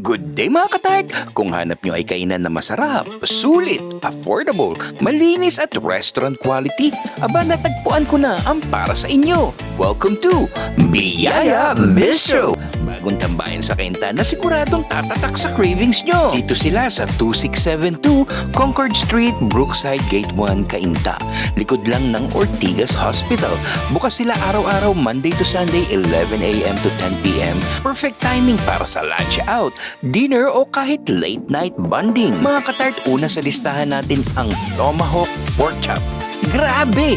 Good day mga katart! Kung hanap nyo ay kainan na masarap, sulit, affordable, malinis at restaurant quality, aba natagpuan ko na ang para sa inyo. Welcome to Biyaya Bistro! Bagong tambayan sa Kainta na siguradong tatatak sa cravings nyo. Dito sila sa 2672 Concord Street, Brookside Gate 1, Kainta. Likod lang ng Ortigas Hospital. Bukas sila araw-araw Monday to Sunday 11am to 10pm. Perfect timing para sa lunch out, dinner o kahit late night bonding. Mga katart, una sa listahan natin ang Tomahawk Pork Chop. Grabe!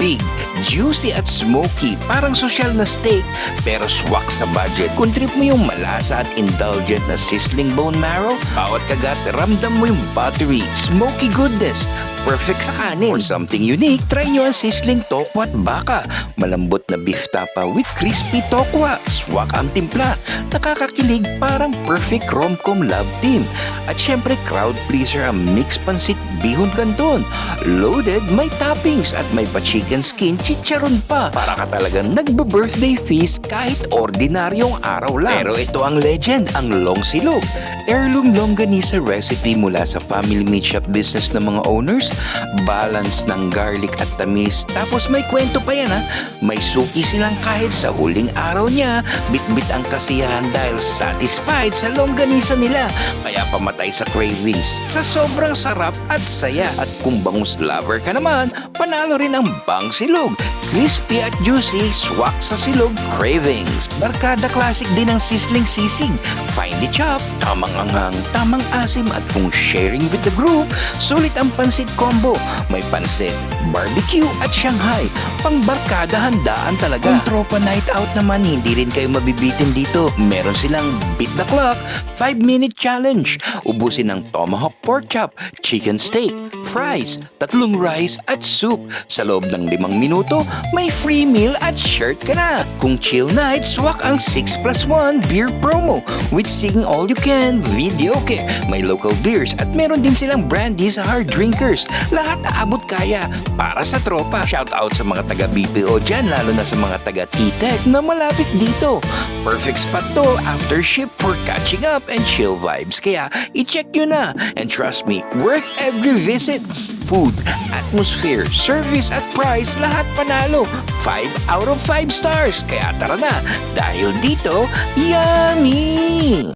Big, juicy at smoky. Parang social na steak pero swak sa budget. Kung trip mo yung malasa at indulgent na sizzling bone marrow, bawat kagat ramdam mo yung buttery, smoky goodness. Perfect sa kanin. For something unique, try nyo ang sizzling tokwa at baka. Malambot na beef tapa with crispy tokwa. Swak ang timpla. Nakakakilig parang perfect rom-com love team. At syempre crowd pleaser ang mixed pansit bihon canton. Loaded, may toppings at may pa-chicken skin chicharon pa. Para ka talagang nagbe-birthday feast kahit ordinaryong araw lang. Pero ito ang legend, ang long silog. Heirloom longganisa recipe mula sa family meat shop business ng mga owners. Balance ng garlic at tamis. Tapos may kwento pa yan ha. May suki silang kahit sa huling araw niya. Bit-bit ang kasiyahan dahil satisfied sa longganisa nila. Kaya pamatay sa cravings. Sa sobrang sarap at saya. At kung bangus lover ka naman, panalo rin ang bang silog. Crispy at juicy, swak sa silog cravings. Barkada classic din ang sizzling sisig. Finely chopped, tamang anghang, tamang asim at kung sharing with the group, sulit ang pansit combo. May pansit, barbecue at Shanghai. Pang barkada handaan talaga. Kung tropa night out naman, hindi rin kayo mabibitin dito. Meron silang beat the clock, 5 minute challenge. Ubusin ng tomahawk pork chop, chicken steak, fries, tatlong rice at soup. Sa loob ng limang minuto, may free meal at shirt ka na. Kung chill night, swak ang 6 plus 1 beer promo with sing all you can video okay. May local beers at meron din silang brandy sa hard drinkers. Lahat abot kaya para sa tropa. Shout out sa mga taga BPO dyan, lalo na sa mga taga T-Tech na malapit dito. Perfect spot to after ship for catching up and chill vibes. Kaya i-check nyo na. And trust me, worth every visit. Food, atmosphere, service at price, lahat panalo. 5 out of 5 stars. Kaya tara na, dahil dito, yummy!